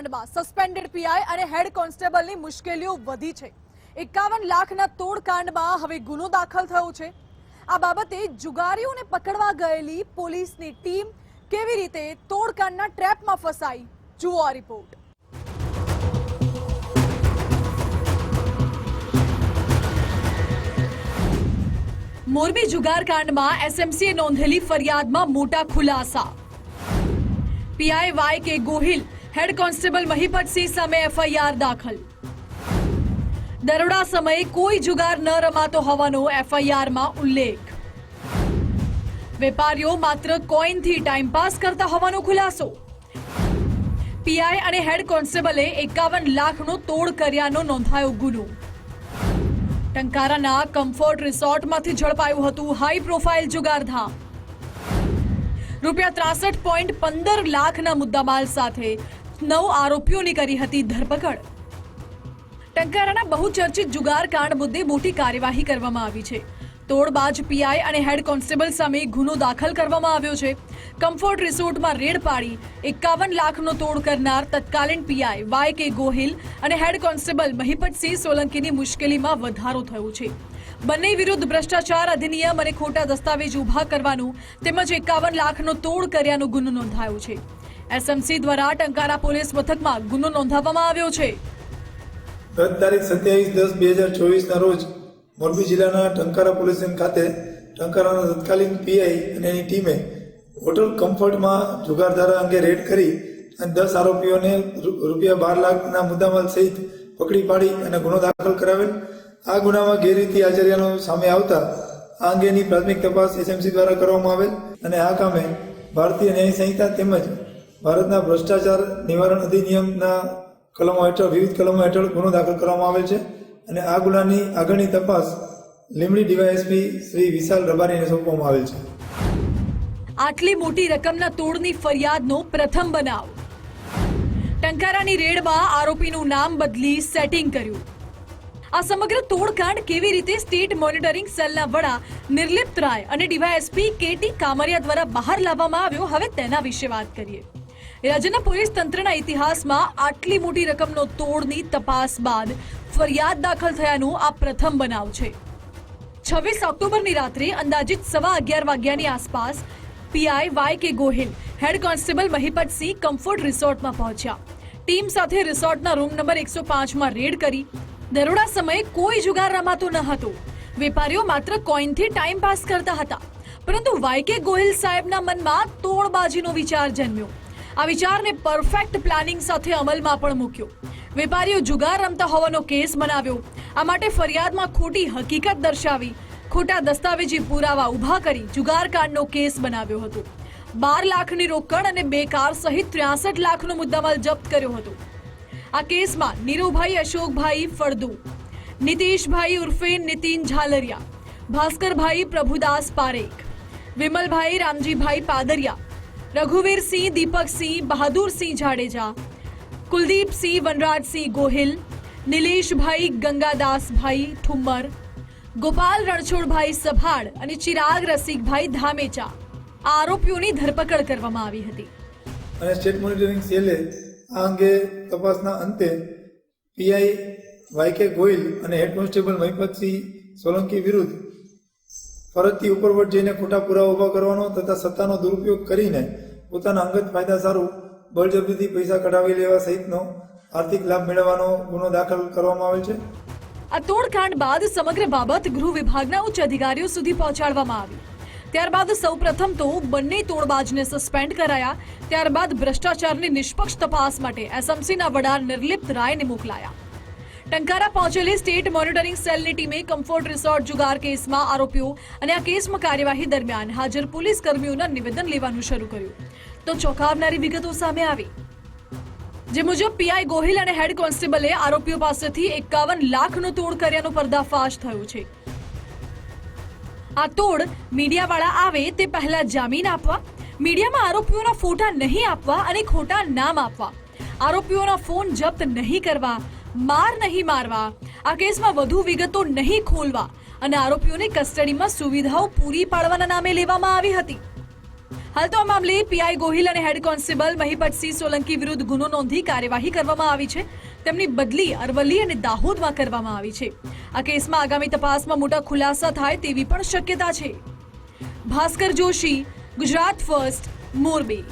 કાંડમાં suspended PI અને હેડ કોન્સ્ટેબલની મુશ્કેલીઓ વધી છે. એકાવન લાખના તોડકાંડમાં હવે ગુનો દાખલ થયો છે. આ બાબતે જુગારીઓને પકડવા ગયેલી પોલીસની ટીમ કેવી રીતે તોડકાંડના ટ્રેપમાં ફસાઈ? જુઓ આ રિપોર્ટ. મોરબી જુગાર કાંડમાં એસએમસીએ નોંધેલી ફરિયાદમાં મોટા ખુલાસા. PI Y K Gohil head constable Mahipatsinh સામે એફઆઈઆર દાખલ. દરોડા સમયે કોઈ જુગાર ન રમાતો હોવાનો એફઆઈઆરમાં ઉલ્લેખ. વેપારીઓ માત્ર કોઈનથી ટાઈમપાસ કરતા હોવાનો ખુલાસો. પીઆઈ અને હેડ કોન્સ્ટેબલે એકાવન લાખનો તોડ કર્યાનો નોંધાયો ગુનો. ટંકારાના કમ્ફર્ટ રિસોર્ટમાંથી ઝડપાયું હતું હાઈ પ્રોફાઇલ જુગારધામ રૂપિયા ત્રાસઠ પોઈન્ટ પંદર લાખના મુદ્દામાલ સાથે નવ આરોપીઓની કરી હતી ધરપકડ. ટંકારાના બહુચર્ચિત જુગાર કાંડ મુદ્દે મોટી કાર્યવાહી કરવામાં આવી છે. તોડબાજ પીઆઈ અને હેડ કોન્સ્ટેબલ સામે ગુનો દાખલ કરવામાં આવ્યો છે. કમ્ફર્ટ રિસોર્ટમાં રેડ પાડી એકાવન લાખનો તોડ કરનાર તત્કાલીન પીઆઈ વાય કે ગોહિલ અને હેડ કોન્સ્ટેબલ મહિપતસિંહ સોલંકીની મુશ્કેલીમાં વધારો થયો છે. બંને વિરુદ્ધ ભ્રષ્ટાચાર અધિનિયમ અને ખોટા દસ્તાવેજ ઊભા કરવાનું તેમજ એકાવન લાખનો તોડ કર્યાનો ગુનો નોંધાયો છે. એસએમસી દ્વારા ટંકારા પોલીસ મથકમાં ગુનો નોંધાવવામાં આવ્યો છે. ગત તારીખ સત્યાવીસ દસ બે હજાર ચોવીસના રોજ મોરબી જિલ્લાના ટંકારા પોલીસ સ્ટેશન ખાતે ટંકારાના તત્કાલીન પીઆઈ અને એની ટીમે હોટલ કમ્ફર્ટમાં જુગારધારા અંગે રેડ કરી અને દસ આરોપીઓને રૂપિયા બાર લાખના મુદ્દામાલ સહિત પકડી પાડી અને ગુનો દાખલ કરાવેલ. આ ગુનામાં ગેરરીતિ આચર્યાનો સામે આવતા આ અંગેની પ્રાથમિક તપાસ એસએમસી દ્વારા કરવામાં આવેલ અને આ કામે ભારતીય ન્યાય સંહિતા તેમજ ભારતના ભ્રષ્ટાચાર નિવારણ અધિનિયમના કલમો હેઠળ, વિવિધ કલમો હેઠળ ગુનો દાખલ કરવામાં આવેલ છે અને આ ગુનાની આગળની તપાસ લીમડી ડીવાયએસપી શ્રી વિશાલ રબારીને સોંપવામાં આવેલ છે. આટલી મોટી રકમના તોડની ફરિયાદનો પ્રથમ બનાવ. ટંકારાની રેડમાં આરોપીનું નામ બદલી સેટિંગ કર્યું. આ સમગ્ર તોડકાંડ કેવી રીતે સ્ટેટ મોનિટરિંગ સેલના વડા નિર્લિપ્ત રાય અને ડીવાયએસપી કેટી કામરિયા દ્વારા બહાર લાવવામાં આવ્યો, હવે તેના વિશે વાત કરીએ. રાજ્યના પોલીસ તંત્રના ઇતિહાસમાં આટલી મોટી રકમનો તોડની તપાસ બાદ ફરિયાદ દાખલ થયાનું આ પ્રથમ બનાવ છે. છવ્વીસ ઓક્ટોબરની રાત્રે અંદાજિત સવા અગિયાર વાગ્યાની આસપાસ PI Y K Gohil, head constable Mahipatsinh comfort રિસોર્ટમાં પહોંચ્યા. ટીમ સાથે રિસોર્ટના રૂમ નંબર એકસો પાંચમાં રેડ કરી. દરોડા સમયે કોઈ જુગાર રમાતો ન હતો. વેપારીઓ માત્ર કોઈનથી ટાઈમ પાસ કરતા હતા. પરંતુ વાય કે ગોહિલ સાહેબના મનમાં તોડબાજીનો વિચાર જન્મ્યો. આ વિચારને પરફેક્ટ પ્લાનિંગ સાથે અમલમાં પણ મૂક્યો. વેપારીઓ જુગાર રમતા હોવાનો કેસ બનાવ્યો. આ માટે ફરિયાદમાં ખોટી હકીકત દર્શાવી, ખોટા દસ્તાવેજી પુરાવા ઊભા કરી જુગારકાંડનો કેસ બનાવ્યો હતો. બાર લાખની રોકડ અને બે કાર સહિત ત્રેસઠ લાખનો મુદ્દામાલ જપ્ત કર્યો હતો. આ કેસમાં નીરુભાઈ અશોકભાઈ ફળદુ, નીતિશભાઈ ઉર્ફે નીતિન ઝાલરિયા, ભાસ્કરભાઈ પ્રભુદાસ પારેખ, વિમલભાઈ રામજીભાઈ પાદરિયા રઘુવીરસિંહ દીપકસિંહ બહાદુરસિંહ જાડેજા કુલદીપસિંહ વનરાજસિંહ ગોહિલ નિલેશભાઈ ગંગાદાસભાઈ ઠુમ્મર ગોપાલ રણછોડભાઈ સભાડ અને ચિરાગ રસિકભાઈ ધામેચા આરોપીઓની ધરપકડ કરવામાં આવી હતી અને સ્ટેટ મોનિટરિંગ સેલે આ અંગે તપાસના અંતે પીઆઈ વાયકે ગોહિલ અને હેડ કોન્સ્ટેબલ મહિપતસિંહ સોલંકી વિરુદ્ધ ફરજથી ઉપરવટ જઈને ખોટા પુરાવા ઊભા કરવાનો તથા સત્તાનો દુરુપયોગ કરીને પોતાના અંગત ફાયદા સારું બળજબરીથી પૈસા કઢાવી લેવા સહિતનો આર્થિક લાભ મેળવવાનો ગુનો દાખલ કરવામાં આવેલ છે. આ તોડકાંડ બાદ સમગ્ર બાબત ગૃહ વિભાગના ઉચ્ચ અધિકારીઓ સુધી પહોંચાડવામાં આવી. ત્યારબાદ સૌપ્રથમ તો બંને તોડબાજને સસ્પેન્ડ કરાયા. ત્યારબાદ ભ્રષ્ટાચારની નિષ્પક્ષ તપાસ માટે એસએમસીના વડા નિર્લિપ્ત રાયને મોકલાયા. ટંકારા પહોંચેલી સ્ટેટ મોનિટરિંગ સેલની ટીમે કમ્ફર્ટ રિસોર્ટ જુગાર કેસમાં આરોપીઓ અને આ કેસમાં કાર્યવાહી દરમિયાન હાજર પોલીસ કર્મીઓના નિવેદન લેવાનું શરૂ કર્યું. તો ચોંકાવનારી વિગતો સામે આવી. જે મુજબ પીઆઈ ગોહિલ અને હેડ કોન્સ્ટેબલે આરોપીઓ પાસેથી એકાવન લાખનો તોડ કર્યાનો પર્દાફાશ થયો છે. આ તોડ મીડિયાવાળા આવે તે પહેલા જામીન આપવા, મીડિયામાં આરોપીઓના ફોટા નહીં આપવા અને ખોટા નામ આપવા. આરોપીઓના ફોન જપ્ત નહીં કરવા માર નહીં મારવા. આ કેસમાં વધુ વિગતો નહીં ખોલવા અને આરોપીઓને કસ્ટડીમાં સુવિધાઓ પૂરી પાડવાના નામે લેવામાં આવી હતી. હાલ તો આ મામલે પીઆઈ ગોહિલ અને હેડ કોન્સ્ટેબલ મહિપતસિંહ સોલંકી વિરુદ્ધ ગુનો નોંધી કાર્યવાહી કરવામાં આવી છે. તેમની બદલી અરવલ્લી અને દાહોદમાં કરવામાં આવી છે. આ કેસમાં આગામી તપાસમાં મોટા ખુલાસા થાય તેવી પણ શક્યતા છે. ભાસ્કર જોશી, ગુજરાત ફર્સ્ટ, મોરબી.